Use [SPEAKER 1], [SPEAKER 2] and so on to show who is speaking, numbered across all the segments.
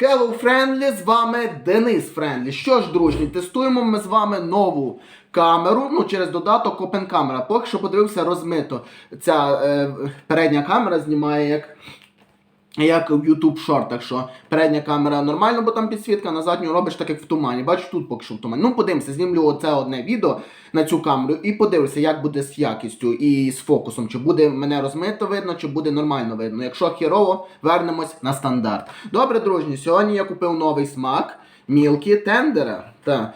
[SPEAKER 1] Hello Friendly, з вами Денис Френдлі. Що ж, дружні, тестуємо ми з вами нову камеру, ну, через додаток Open Camera. Поки що подивився розмито. Ця е, передня камера знімає як. Як в YouTube шортах, що передня камера нормально, бо там підсвітка, на задню робиш так, як в тумані. Бачиш, тут поки що в тумані. Ну, подивимося, знімлю оце одне відео на цю камеру і подивлюся, як буде з якістю і з фокусом. Чи буде мене розмито видно, чи буде нормально видно. Якщо хірово, вернемось на стандарт. Добре, дружні, сьогодні я купив новий смак Мілкі Тендера. Та,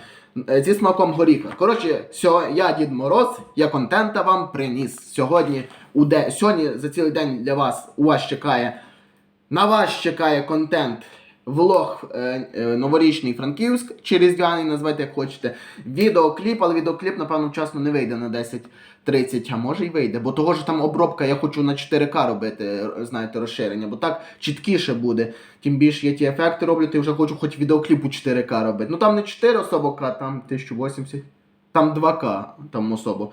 [SPEAKER 1] е, зі смаком горіха. Коротше, я Дід Мороз, я контента вам приніс. Сьогодні, у де, сьогодні за цілий день для вас у вас чекає. На вас чекає контент. Влог е, е, новорічний Франківськ чи Різдвяний, назвайте як хочете. Відеокліп, але відеокліп, напевно, вчасно не вийде на 10.30, а може й вийде. Бо того ж там обробка, я хочу на 4К робити, знаєте, розширення, бо так чіткіше буде. Тим більше я ті ефекти роблю, ти вже хочу хоч відеокліп у 4К робити. Ну там не 4 особо К, там 1080, там 2К там особо,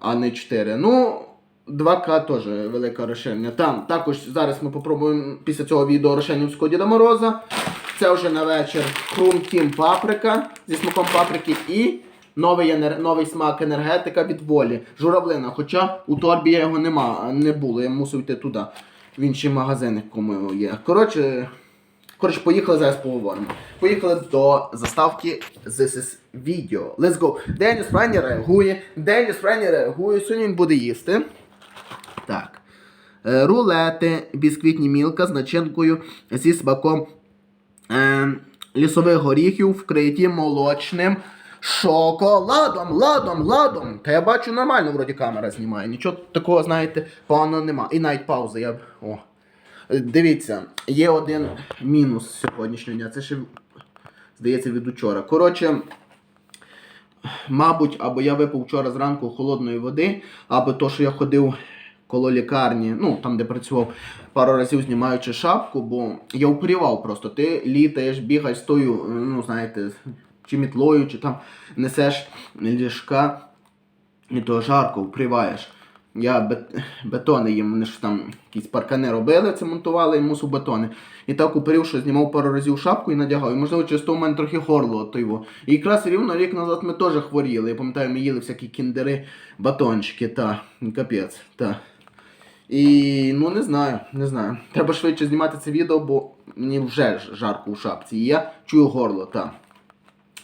[SPEAKER 1] а не 4. Ну. 2К теж велике розширення. Там також зараз ми попробуємо після цього відео розширенівського Діда Мороза. Це вже на вечір Крум Тім Паприка зі смаком паприки і новий, енер... новий смак енергетика від волі. Журавлина. Хоча у торбі я його нема, не було, я мусив йти туди. В інший магазин, якому є. Коротше, коротше, поїхали зараз поговоримо. Поїхали до заставки is Video. Let's go. Деніс Френі реагує. Деніс Френі реагує. Сьогодні він буде їсти. Так. Е, Рулети, бісквітні мілка з начинкою зі смаком е, лісових горіхів, вкриті молочним шоколадом, ладом, ладом. Та я бачу нормально, вроді камера знімає. Нічого такого, знаєте, поганого нема. І навіть пауза. Я... О. Е, Дивіться, є один мінус сьогоднішнього дня. Це ще, здається, від учора. Коротше. Мабуть, або я випив вчора зранку холодної води, або то, що я ходив коло лікарні, ну там, де працював пару разів знімаючи шапку, бо я упорівав просто. Ти літаєш, бігаєш з тою, ну знаєте, чи мітлою, чи там несеш ліжка, і то жарко вприваєш. Я бет... бетони їм, вони ж там якісь паркани робили, це монтували і мусив бетони. І так уперів, що знімав пару разів шапку і надягав. І можливо, через то в мене трохи горло от його. І якраз рівно рік назад ми теж хворіли. Я пам'ятаю, ми їли всякі кіндери, батончики, та капець. та. І ну не знаю, не знаю. Треба швидше знімати це відео, бо мені вже жарко у шапці. І я чую горло, та.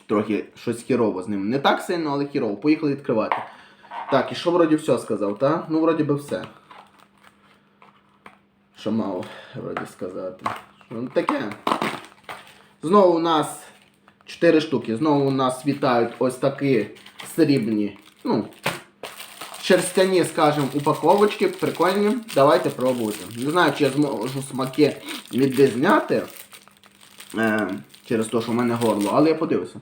[SPEAKER 1] Трохи щось хірово з ним. Не так сильно, але хірово. Поїхали відкривати. Так, і що вроді все сказав, так? Ну, вроді би все. Що мав вроді сказати. Ну, таке. Знову у нас 4 штуки. Знову у нас вітають ось такі срібні. Ну, шерстяні, скажімо, упаковочки. Прикольні. Давайте пробувати. Не знаю, чи я зможу смаки відрізняти. Е, через те, що в мене горло, але я подивився.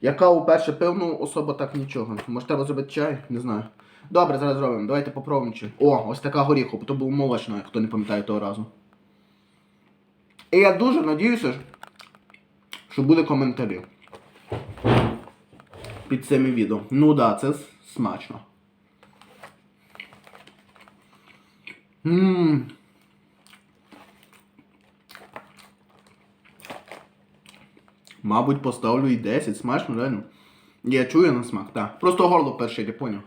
[SPEAKER 1] Яка уперше пив, ну особо так нічого. Може треба зробити чай? Не знаю. Добре, зараз зробимо. Давайте попробуємо. чи- О, ось така горіху, бо то був молочно, хто не пам'ятає того разу. І я дуже надіюся, що буде коментарі. Під цими відео. Ну да, це смачно. Ммм. Мабуть, поставлю і 10. Смачно, реально. Я чую на смак, так. Просто горло перше, я поняв.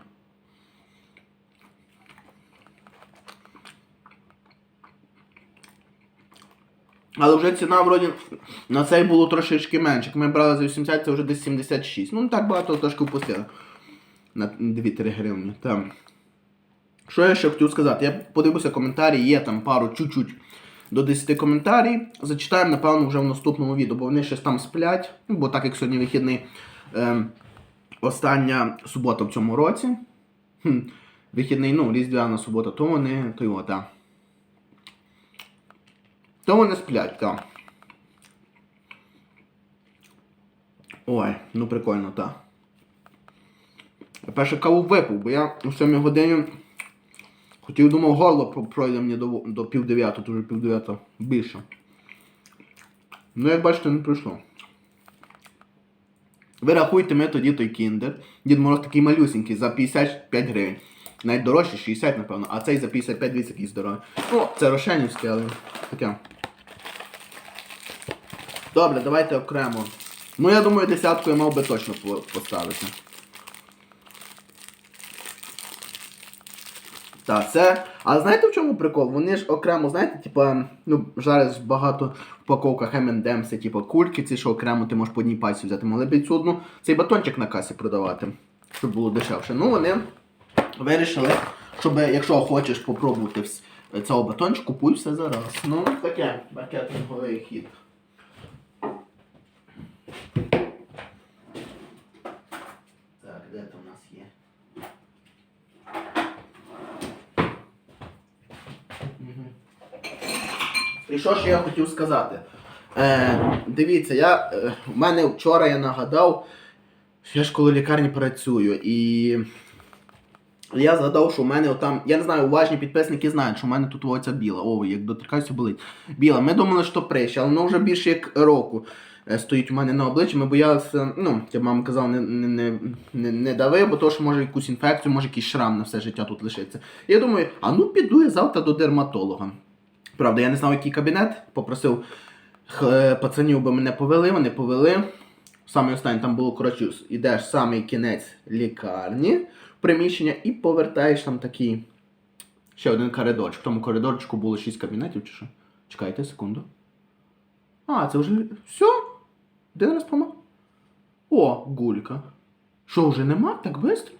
[SPEAKER 1] Але вже ціна вроді на цей було трошечки менше. Як ми брали за 80, це вже десь 76. Ну так багато трошки впустили. На 2-3 гривні. Там. Що я ще хотів сказати? Я подивився коментарі, є там пару чуть-чуть до 10 коментарів. Зачитаємо, напевно, вже в наступному відео, бо вони щось там сплять. Ну, Бо так як сьогодні вихідний е, остання субота в цьому році. Хм, вихідний, ну, різдвяна субота, то вони, то його, так. То вони сплять, так. Ой, ну прикольно, так. Перше каву випив, бо я о 7 годині хотів думав, горло пройде мені до, до пів дев'ятого, то вже пів дев'ятого більше. Ну, як бачите, не пройшло. Ви рахуйте ми тоді той кіндер. Дід Мороз такий малюсенький за 55 гривень. Навіть дорожче 60, напевно, а цей за 55 дивіться якийсь дорогий. Ну, це рошенівський, але таке. Добре, давайте окремо. Ну, я думаю, десятку я мав би точно поставити. Так, це. А знаєте в чому прикол? Вони ж окремо, знаєте, типа, ну, зараз багато в упаковках M&M's, типа кульки, ці, що окремо ти можеш по одній пальці взяти. Могли б цю одну цей батончик на касі продавати, щоб було дешевше. Ну, вони вирішили, щоб якщо хочеш попробувати цього батончика, купуй все зараз. Ну, таке, маркетинговий хід. Так, де там у нас є? Мгм. І що ж я хотів сказати? Е, дивіться, я, е, в мене вчора я нагадав, я ж коло лікарні працюю, і я згадав, що в мене отам, я не знаю, уважні підписники знають, що в мене тут оця біла. О, як доторкаюся, болить. Біла. Ми думали, що прищ, але воно вже більше як року е, стоїть у мене на обличчі. Ми боялися, ну, як мама казала, не, не, не, не, не дави, бо то, що може якусь інфекцію, може якийсь шрам на все життя тут лишиться. Я думаю, а ну піду я завтра до дерматолога. Правда, я не знав, який кабінет, попросив пацанів, би мене повели, вони повели. Саме останнє там було, коротше, ідеш самий кінець лікарні, приміщення і повертаєш там такий ще один коридорчик. В тому коридорчику було 6 кабінетів чи що? Чекайте секунду. А, це вже все? Один раз помав? О, гулька. Що, вже нема? Так швидко?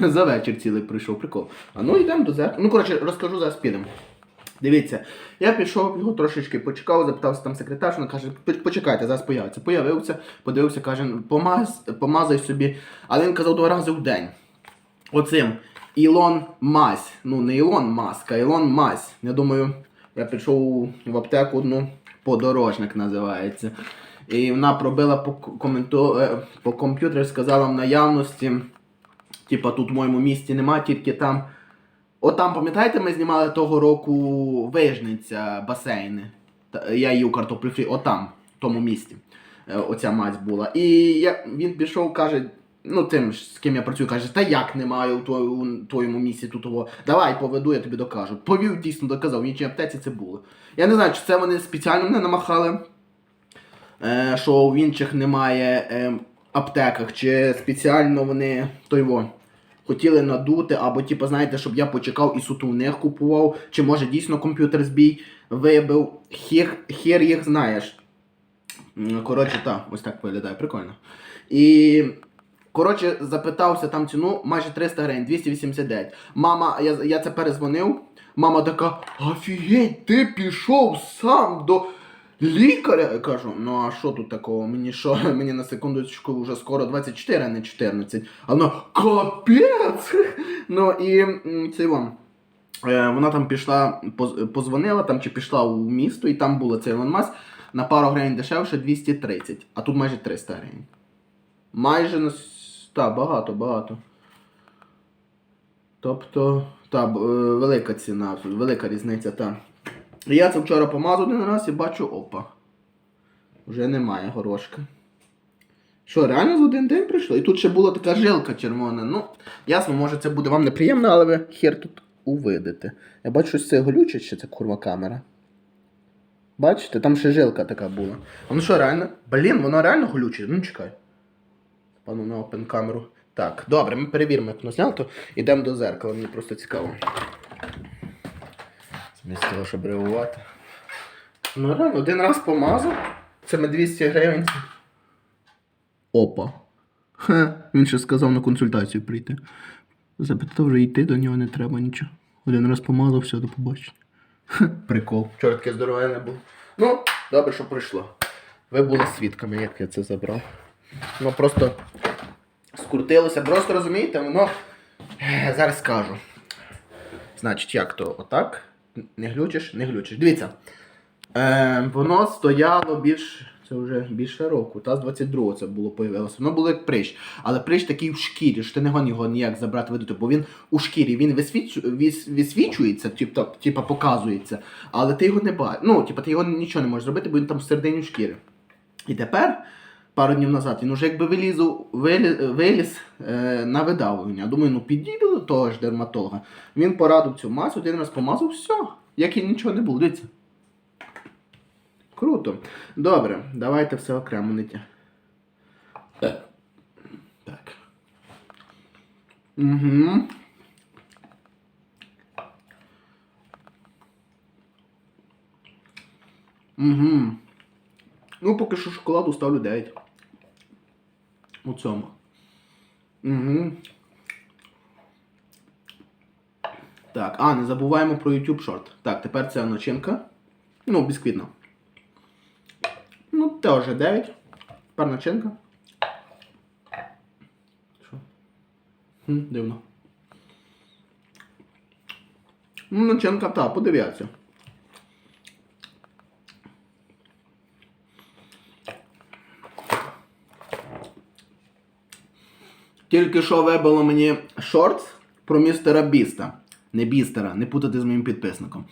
[SPEAKER 1] За вечір цілий прийшов, прикол. А ну йдемо до зеркала. Ну, коротше, розкажу зараз підемо. Дивіться, я пішов, його трошечки почекав, запитався там секретар, вона каже, почекайте, зараз появиться. Появився, подивився, каже, помаз, помазай собі. Але він казав два рази в день. Оцим Ілон Мазь. Ну, не Ілон Маск, а Ілон Мазь. Я думаю, я пішов в аптеку, ну, подорожник називається. І вона пробила по, коменту, е, по комп'ютері, сказала в наявності. Типа тут в моєму місті нема, тільки там. От там, пам'ятаєте, ми знімали того року Вижниця басейни. Я їв картоплю фрі, отам, в тому місті. Е, Оця мать була. І я, він пішов, каже, ну тим, з ким я працюю, каже, та як немає у твоєму, твоєму місці тут того. Давай поведу, я тобі докажу. Повів, дійсно доказав, в іншій аптеці це було. Я не знаю, чи це вони спеціально мене намахали, е, що в інших немає е, аптеках, чи спеціально вони той во, хотіли надути, або, типу, знаєте, щоб я почекав і суто в них купував, чи може дійсно комп'ютер збій вибив. Хір, хір їх знаєш. Коротше, так, ось так виглядає, прикольно. І. Коротше, запитався там ціну майже 300 гривень, 289. Мама, я, я це перезвонив. Мама така, офігеть, ти пішов сам до лікаря. Я кажу, ну а що тут такого? Мені що, мені на секундочку вже скоро 24, а не 14. А вона капець! Ну і це вам. Е, Вона там пішла, позвонила там чи пішла у місто, і там було цей Musk на пару гривень дешевше 230, а тут майже 300 гривень. Майже на. Та, багато, багато. Тобто, та, е, велика ціна, велика різниця, та. Я це вчора помазав один раз і бачу, опа. Вже немає горошка. Що, реально за один день прийшло? І тут ще була така жилка червона. Ну, ясно, може це буде вам неприємно, але ви хер тут увидите. Я бачу, що це глючить, що це курва камера. Бачите, там ще жилка така була. А ну що, реально? Блін, воно реально глючить. Ну чекай. Пану на опен камеру. Так, добре, ми перевіримо, як воно зняло, то йдемо до зеркала, мені просто цікаво. Замість того, щоб реагувати. Ну реально, один раз помазав. Це ми 200 гривень. Опа. Хе, він ще сказав на консультацію прийти. Запитав вже йти, до нього не треба нічого. Один раз помазав, все, до побачення. Хе, Прикол. Вчора таке здорове був. Ну, добре, що пройшло. Ви були свідками, як я це забрав. Ну просто скрутилося. Просто розумієте, воно. Зараз скажу. Значить, як то отак. Не глючиш, не глючиш. Дивіться. Е, воно стояло більш. Це вже більше року, та з 22-го це було появилося. Воно було як прищ. Але прищ такий в шкірі, що ти не гон його ніяк забрати видати, бо він у шкірі він висвіч... вис... висвічується, типа, типа показується, але ти його не бачиш. Ну, типа, ти його нічого не можеш зробити, бо він там всередині шкіри. І тепер, пару днів назад, він уже якби виліз, виліз е, на видавлення. Думаю, ну підійду до того ж дерматолога. Він порадив цю масу, один раз помазав, все. Як і нічого не було. Дивіться. Круто. Добре, давайте все окремо не тя. Так. Так. Угу. Угу. Ну, поки що шоколаду ставлю 9. У цьому. Угу. Так, а, не забуваємо про YouTube Short. Так, тепер ця начинка. Ну, бісквітна. Ну, теж 9. Тепер начинка. Що? Хм, дивно. Ну, начинка, так, подивіться. Тільки що вибило мені шортс про містера Біста. Не Бістера, не путати з моїм підписником.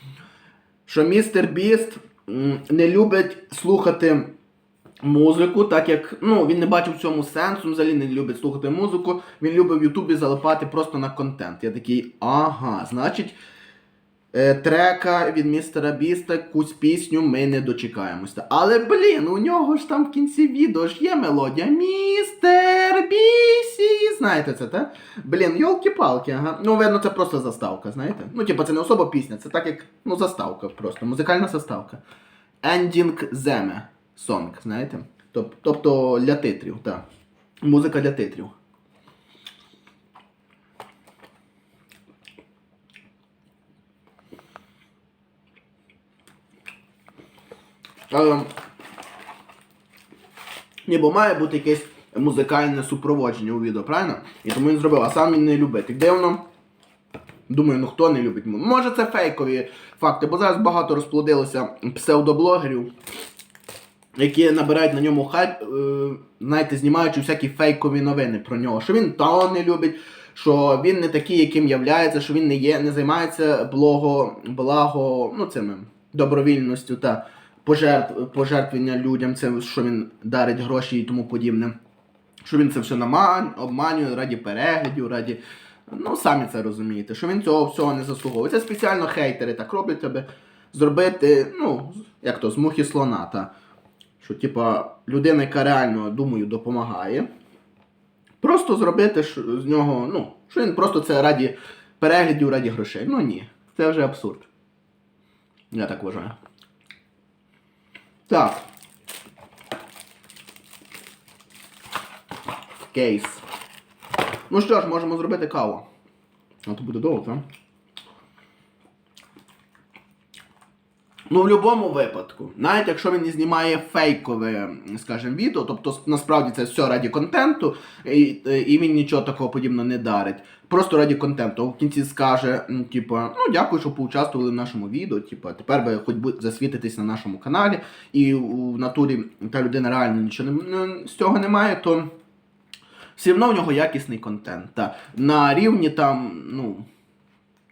[SPEAKER 1] Що містер Біст не любить слухати музику, так як ну, він не бачив в цьому сенсу, взагалі не любить слухати музику. Він любить в Ютубі залипати просто на контент. Я такий, ага, значить. Е, Трека від містера Біста, якусь пісню ми не дочекаємося. Але блін, у нього ж там в кінці відео ж є мелодія Містер Бісі. Знаєте це, так? Блін, йолки-палки, ага. Ну, видно, це просто заставка, знаєте? Ну, типа, це не особа пісня, це так як ну, заставка просто, музикальна заставка. Ending Zeme Song, знаєте? Тоб- Тобто для титрів, так. Музика для титрів. Але, ні, бо має бути якесь музикальне супроводження у відео, правильно? І тому він зробив, а сам він не любить. Дивно. Думаю, ну хто не любить? Може це фейкові факти, бо зараз багато розплодилося псевдоблогерів, які набирають на ньому хайп, е, знаєте, знімаючи всякі фейкові новини про нього. Що він то не любить, що він не такий, яким являється, що він не є, не займається благо, благо ну, цими добровільністю та пожертв, пожертвення людям, це що він дарить гроші і тому подібне. Що він це все наман, обманює раді переглядів, раді. Ну, самі це розумієте, що він цього всього не заслуговує. Це спеціально хейтери так роблять, аби зробити, ну, як то, з мухи слона. Та. Що, типа, людина, яка реально, думаю, допомагає. Просто зробити з нього, ну, що він просто це раді переглядів, раді грошей. Ну ні, це вже абсурд. Я так вважаю. Так. Кейс. Ну що ж, можемо зробити каву. А то буде довго, так? Ну, в будь-якому випадку, навіть якщо він знімає фейкове, скажімо, відео, тобто насправді це все раді контенту, і, і він нічого такого подібного не дарить. Просто раді контенту. В кінці скаже, типу, ну дякую, що поучаствували в нашому відео. Типу, тепер ви хоч би засвітитесь на нашому каналі, і в натурі та людина реально нічого не, не- з цього немає, то все одно в нього якісний контент. Та. На рівні там, ну.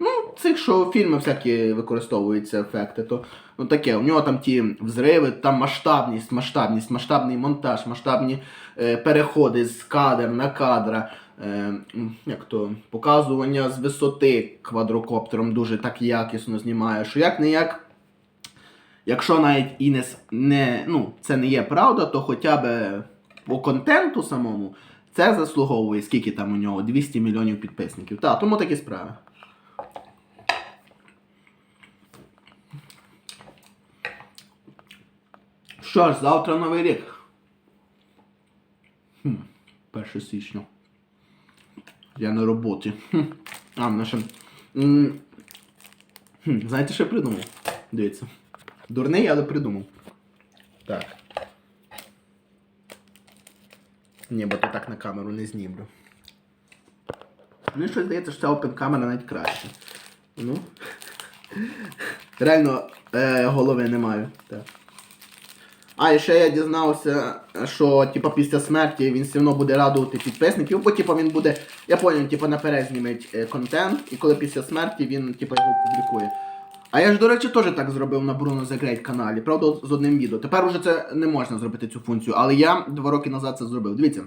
[SPEAKER 1] Ну, цих, що фільми всякі використовуються ефекти, то ну таке, у нього там ті взриви, там масштабність, масштабність, масштабний монтаж, масштабні е, переходи з кадр на кадра, е, як то, показування з висоти квадрокоптером дуже так якісно знімає, що як не як. Якщо навіть і не, ну, це не є правда, то хоча б по контенту самому це заслуговує, скільки там у нього 200 мільйонів підписників. Так, тому такі справи. Що ж, завтра новий рік. Хм, 1 січня. Я на роботі. А, мене ще. Знаєте, що я придумав? Дивіться. Дурний, але придумав. Так. Ні, бо то так на камеру не знімлю. Мені щось здається, що ця опен камера навіть краще. Ну. Реально е, голови не маю. Так. А, і ще я дізнався, що типа після смерті він все одно буде радувати підписників, бо типа він буде. Я поняв, типа наперед зніметь е, контент, і коли після смерті він типа його публікує. А я ж, до речі, теж так зробив на Bruno The Great каналі, правда, з одним відео. Тепер уже це не можна зробити цю функцію, але я два роки назад це зробив. Дивіться.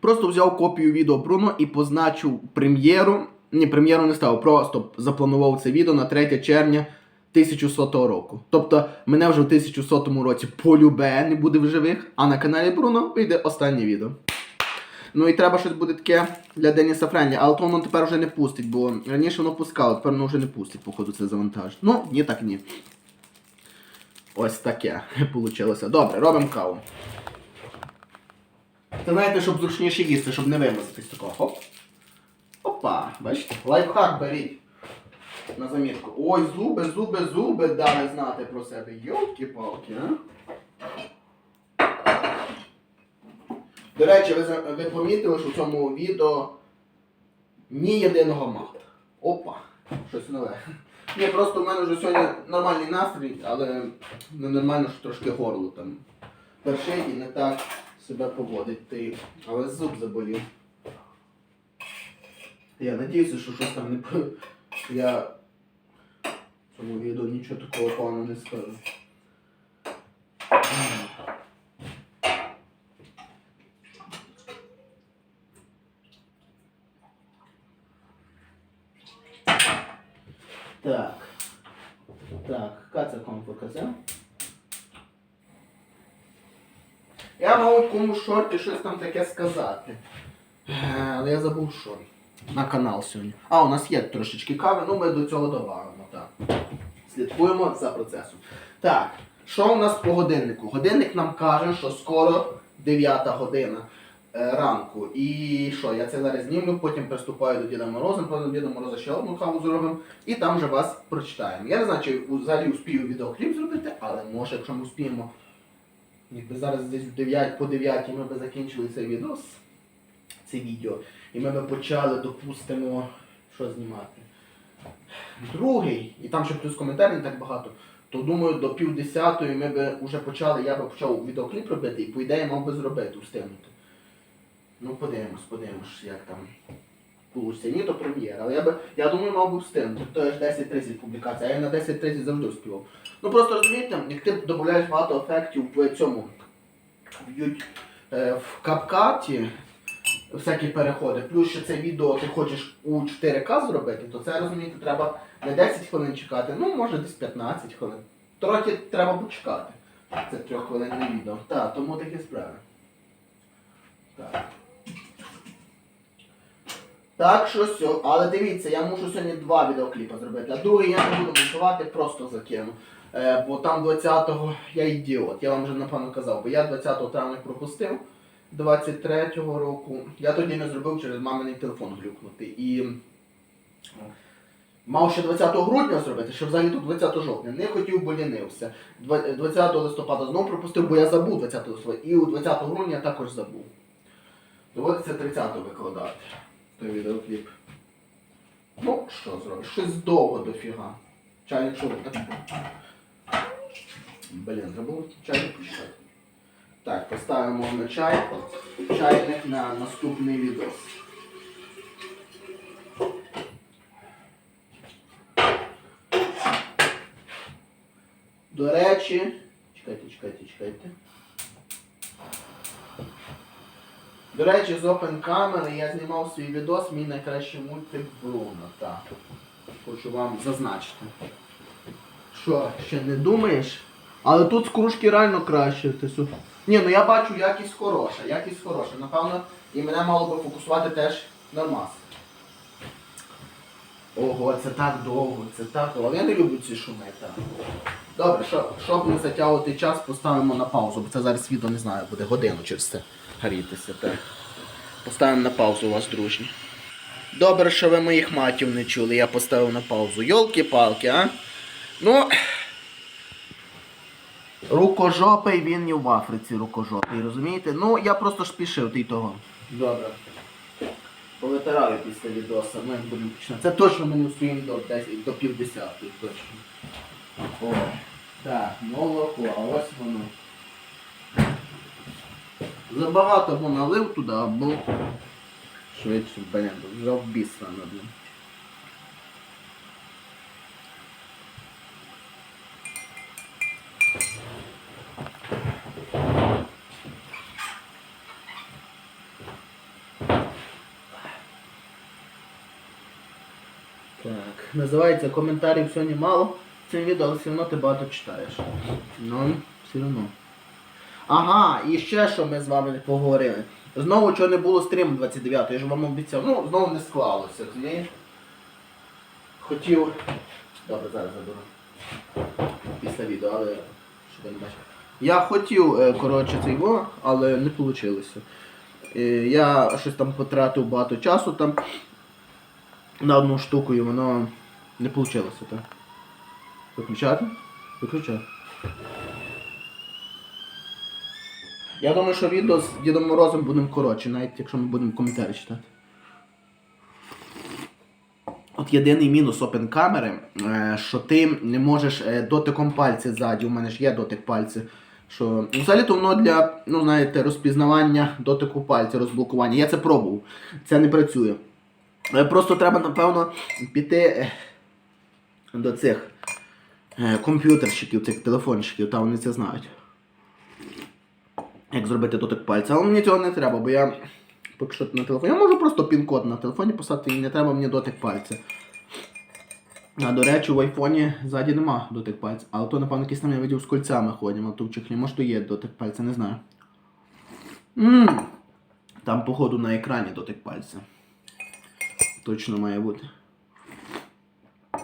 [SPEAKER 1] Просто взяв копію відео Бруно і позначив прем'єру. Ні, прем'єру не ставив, просто запланував це відео на 3 червня 1100 року. Тобто мене вже в 1100 році полюбе не буде в живих, а на каналі Бруно вийде останнє відео. Ну і треба щось буде таке для Деніса Френлі, але то воно тепер вже не пустить, бо раніше воно пускало, тепер воно вже не пустить, походу, це завантаж. Ну, ні, так ні. Ось таке получилося. Добре, робимо каву. Це знаєте, щоб зручніше їсти, щоб не вимазатись такого. Хоп. Опа, бачите? Лайфхак беріть. На замітку. Ой, зуби, зуби, зуби дали знати про себе. Йолки-палки, а? До речі, ви, ви помітили, що в цьому відео ні єдиного мата. Опа, щось нове. Ні, просто в мене вже сьогодні нормальний настрій, але ненормально, що трошки горло там першить і не так себе поводить. Ти... Але зуб заболів. Я надіюся, що щось там не Я цьому відео нічого такого поганого не скажу. Так. Так, яка це комфорка. Я мав комусь шорті щось там таке сказати. Е, Але я забув що. На канал сьогодні. А, у нас є трошечки кави, ну ми до цього додамо, так. Слідкуємо за процесом. Так, що у нас по годиннику? Годинник нам каже, що скоро 9 година е, ранку. І що, я це зараз знімлю, потім приступаю до Діда Мороза, потім Діда Мороза ще одну каву зробимо, і там вже вас прочитаємо. Я не знаю, чи взагалі успію відеокліп зробити, але може, якщо ми успіємо, якби зараз десь 9 по 9 ми би закінчили цей відос, це відео, і ми би почали, допустимо, що знімати. Другий, і там ще плюс коментарів не так багато, то думаю, до пів десятої ми би вже почали, я би почав відеокліп робити, і по ідеї мав би зробити, встигнути. Ну, подивимось, подивимось, як там получиться. Ні, то прем'єра. Але я би, я думаю, мав би встигнути. То ж 10-30 публікацій, а я на 10-30 завжди співав. Ну просто розумієте, як ти додаєш багато ефектів в цьому в, е, в капкаті, всякі переходи, плюс ще це відео ти хочеш у 4К зробити, то це розумієте, треба не 10 хвилин чекати, ну може десь 15 хвилин. Трохи треба почекати. Це трьоххвилинне відео. Так, тому такі справи. Так. Так що все, але дивіться, я мушу сьогодні два відеокліпи зробити, а другий я не буду монтувати, просто закину. Е, бо там 20-го я ідіот, я вам вже напевно казав, бо я 20 травня пропустив 23-го року. Я тоді не зробив через маминий телефон глюкнути. І мав ще 20 грудня зробити, ще взагалі тут 20 жовтня. Не хотів, бо лінився. 20 листопада знову пропустив, бо я забув 20 листопада. І у 20 грудня я також забув. Доводиться 30-го викладати той відеокліп. Ну, що зробиш? Щось довго дофіга. Чайник так? Блін, було чайник почитати. Так, поставимо на чай. Чайник на наступний відос. До речі, чекайте, чекайте, чекайте. До речі, з Open камери я знімав свій відос, мій найкращий мультик Бруно. Так. Хочу вам зазначити. Що, ще не думаєш? Але тут з кружки реально краще. Ти су... Ні, ну я бачу якість хороша, якість хороша. Напевно, і мене мало би фокусувати теж нормас. Ого, це так довго, це так довго. Я не люблю ці шуми, так. Добре, що, щоб не затягувати час, поставимо на паузу, бо це зараз відео не знаю, буде годину через це гарітися. Так. Поставимо на паузу вас, дружні. Добре, що ви моїх матів не чули, я поставив на паузу. Йолки-палки, а? Ну. Рукожопий він і в Африці рукожопий, розумієте? Ну, я просто ж спішив, ти того. Добре. Повитираю після відоса, ми будемо починати. Це точно ми не успіємо до, 10, до півдесятої, точно. О, так, молоко, а ось воно. Забагато або налив туди, або швидше, блін, вже обісрано, блін. Так, називається коментарів сьогодні мало. цим відео, але все одно ти багато читаєш. Ну, все одно. Ага, і ще що ми з вами поговорили. Знову чого не було стріму 29-го, я ж вам обіцяв. Ну, знову не склалося. Тоді хотів. Добре, зараз заберу. Після відео, але щоб не бачили. Я хотів, е, коротше, цей во, але не вийшло. Я щось там потратив багато часу там на одну штуку і воно не вийшло. Так. Виключати? Виключати. Я думаю, що відео з Дідом Морозом будемо коротше, навіть якщо ми будемо коментарі читати. От єдиний мінус Open камери, е, що ти не можеш е, дотиком пальця ззаді, у мене ж є дотик пальця. Що взагалі то воно для, ну знаєте, розпізнавання дотику пальця, розблокування. Я це пробував. Це не працює. Просто треба, напевно, піти е, до цих е, комп'ютерщиків, цих телефонщиків, там вони це знають. Як зробити дотик пальця. Але мені цього не треба, бо я поки що на телефоні. Я можу просто пін-код на телефоні писати і не треба мені дотик пальця. А до речі, в айфоні ззаді нема дотик пальця. Але то, напевно, якісь там я видів з кольцями ходимо, то в чехлі. Може то є дотик пальця, не знаю. Ммм. Там, походу, на екрані дотик пальця. Точно має бути.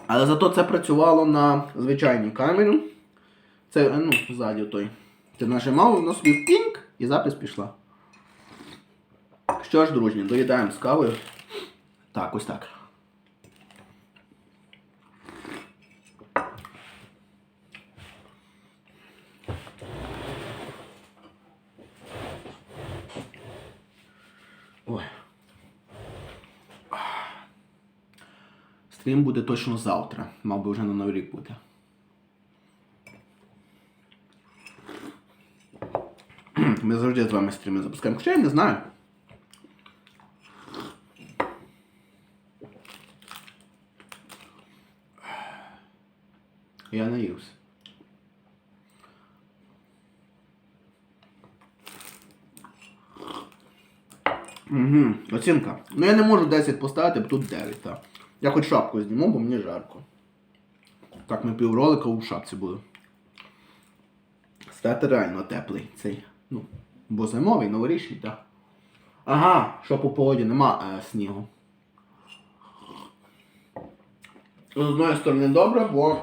[SPEAKER 1] Але зато це працювало на звичайній камері. Це, е, ну, ззаді той. Ти нажимав, воно собі пінг і запис пішла. Що ж, дружні, доїдаємо з кавою. Так, ось так. Стрім буде точно завтра. Мав би вже на Новий рік бути. Ми завжди з вами стріми запускаємо. Хоча я не знаю. Я наївся. Угу, оцінка. Ну я не можу 10 поставити, бо тут 9, так. Я хоч шапку зніму, бо мені жарко. Так, ми півролика у шапці були. Стати реально теплий цей. Ну, бо зимовий, новорічний, так. Ага, що по погоді нема е, снігу. З одної сторони добре, бо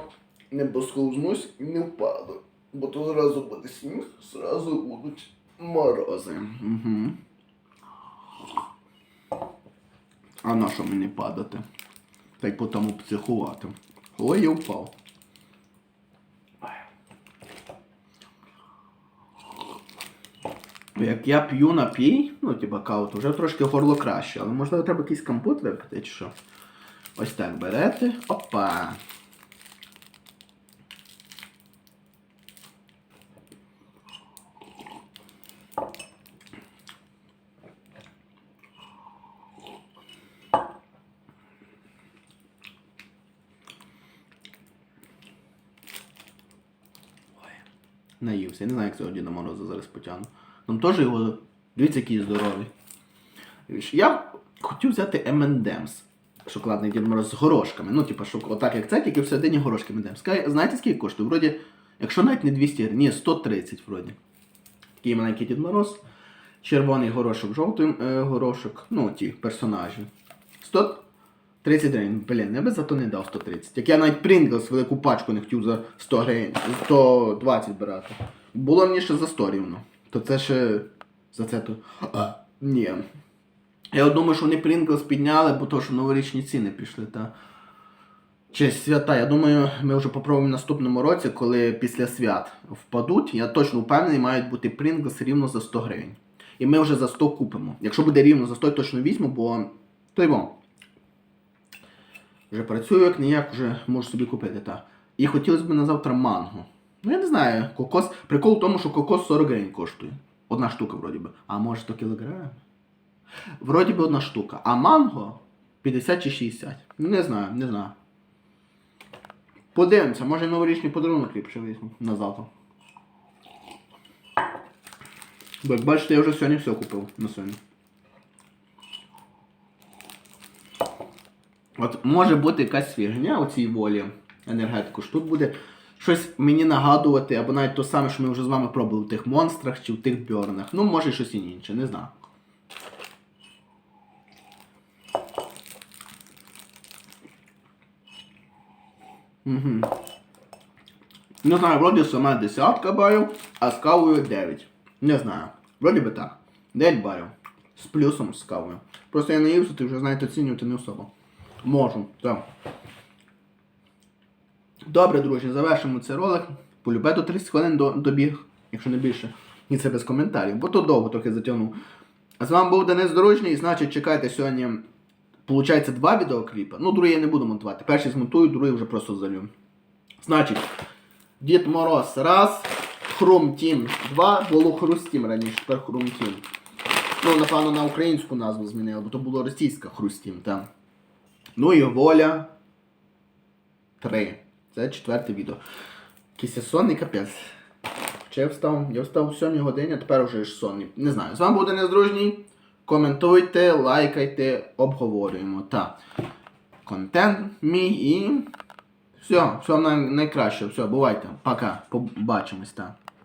[SPEAKER 1] не посковзнусь і не впаду. Бо то зразу буде сніг, зразу будуть морози. Угу. А на що мені падати? Та й по тому психувати. Ой, я впав. Як я п'ю напій, ну типа каву, то вже трошки горло краще, але можливо треба якийсь компот випити чи що. Ось так берете. Опа. Наївся. Я не знаю, як цього Діда Мороза зараз потягну. Там теж його. Дивіться, який здоровий. Я хотів взяти M&M's. Шоколадний Дід Мороз з горошками. Ну, типа, шок... отак як це, тільки всередині горошки M&M's. Знаєте, скільки коштує? Вроді, якщо навіть не 200 гривень, ні, 130 вроді. Такий маленький Дід Мороз. Червоний горошок, жовтий е, горошок. Ну, ті персонажі. 130 гривень. Блін, я би за то не дав 130. Як я навіть Pringles велику пачку не хотів за 100 гривень, 120 брати. Було мені ще за 100 рівно. То це ще за це то. А, ні. Я думаю, що вони Pringles підняли, бо то, що новорічні ціни пішли, та. Чи свята, я думаю, ми вже попробуємо в наступному році, коли після свят впадуть. Я точно впевнений, мають бути Pringles рівно за 100 гривень. І ми вже за 100 купимо. Якщо буде рівно за 100, я точно візьму, бо то й во. Вже працюю як ніяк, вже можу собі купити. Та. І хотілося б на завтра манго. Ну я не знаю, кокос. Прикол в тому, що кокос 40 гривень коштує. Одна штука, вроді би. А може то кілограм? Вроді би одна штука. А манго 50 чи 60. Ну не знаю, не знаю. Подивимося, може новорічний подарунок ліпше візьму на завтра. Бо як бачите, я вже сьогодні все купив на сьогодні. От може бути якась фігня у цій волі енергетику. Ж тут буде щось мені нагадувати, або навіть то саме, що ми вже з вами пробували в тих монстрах чи в тих бьорнах. Ну, може щось інше, не знаю. Угу. Не знаю, вроді сама десятка балів, а з кавою 9. Не знаю. Вроді би так. 9 балів. З плюсом з кавою. Просто я не ївся, ти вже знаєте, оцінювати не особо. Можу, так. Добре, друзі, завершимо цей ролик. Полюбе до 30 хвилин добіг, якщо не більше. І це без коментарів, бо то довго трохи затягнув. А з вами був Денис Дорожній, і значить чекайте сьогодні. Получається два відеокліпи. Ну, другий я не буду монтувати. Перший змонтую, другий вже просто залю. Значить, Дід Мороз раз, Хрум Тім 2, було Хрустім раніше, тепер Хрум Тім. Ну, напевно, на українську назву змінили, бо то було російська Хрустім, там. Ну і Воля 3. Це четверте відео. Якийсь сонний капець. Чи я встав? Я встав о 7 годині, а тепер вже ж сонний. Не знаю. З вами буде Нездружній. Дружній. Коментуйте, лайкайте, обговорюємо. Та. Контент мій і. Все, все найкраще. Все, бувайте. Пока. Побачимось, так.